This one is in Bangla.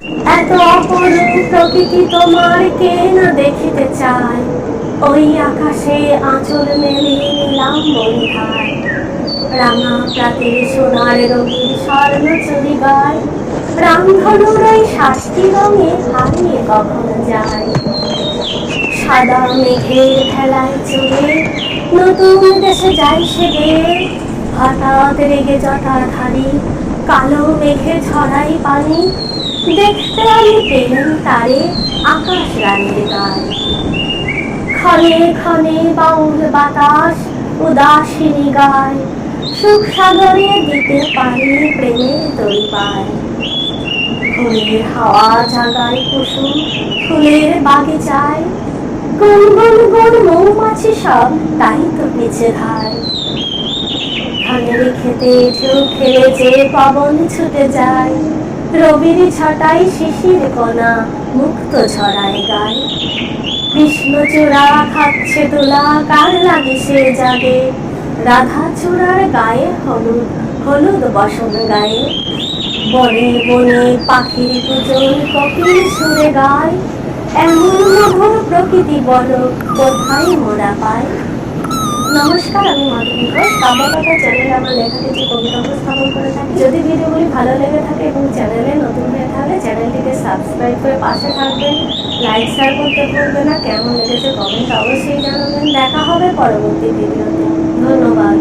এত অপরূপ প্রকৃতি তোমার কে না দেখিতে চায়? ওই আকাশে আঁচল মেলে নিলাম বন্ধায় রাঙা প্রাতে সোনার রঙিন স্বর্ণ চুরি গায় রামধনুর ওই শাস্তি রঙে হারিয়ে কখন যায়? সাদা মেঘের ভেলায় চলে নতুন দেশে যাই সে হঠাৎ রেগে জটার ধারি কালো মেঘে ছড়াই পানি। দেখতে আমি পেলেন তারে, আকাশ রানীর গায় ক্ষণে ক্ষণে বাউল বাতাস উদাসিনী গায়, সুখ সাগরে দিতে পারি প্রেমের তরি পায় ফুলের হাওয়া জাগায় কুসুম, ফুলের বাগিচায়। গুন গুন গুন মৌমাছি সব তাই তো পিছে ধায় ধানের খেতে ঢেউ খেলে যে পবন ছুটে যায় রবির ছটাই শিশির কণা, মুক্ত ছড়ায় গায় কৃষ্ণচূড়া খাচ্ছে তোলা, কার লাগে সে জাগে? রাধা চূড়ার গায়ে হলুদ হলুদ বসন গায়ে। বনে বনে পাখির দুজন কপিল সুরে গায়। এমন প্রকৃতি বল, কোথায় মোরা পায় নমস্কার, আমি মাধবী ঘোষ। কাব্যকথা চ্যানেলে আমার লেখা কিছু কবিতা উপস্থাপন করে থাকি, যদি ভিডিওগুলি ভালো লেগে থাকে এবং চ্যানেলে নতুন হয়ে থাকলে চ্যানেলটিকে সাবস্ক্রাইব করে পাশে থাকবেন লাইক শেয়ার করতে ভুলবেন না। কেমন লেগেছে কমেন্ট অবশ্যই জানাবেন। দেখা হবে পরবর্তী ভিডিওতে। ধন্যবাদ।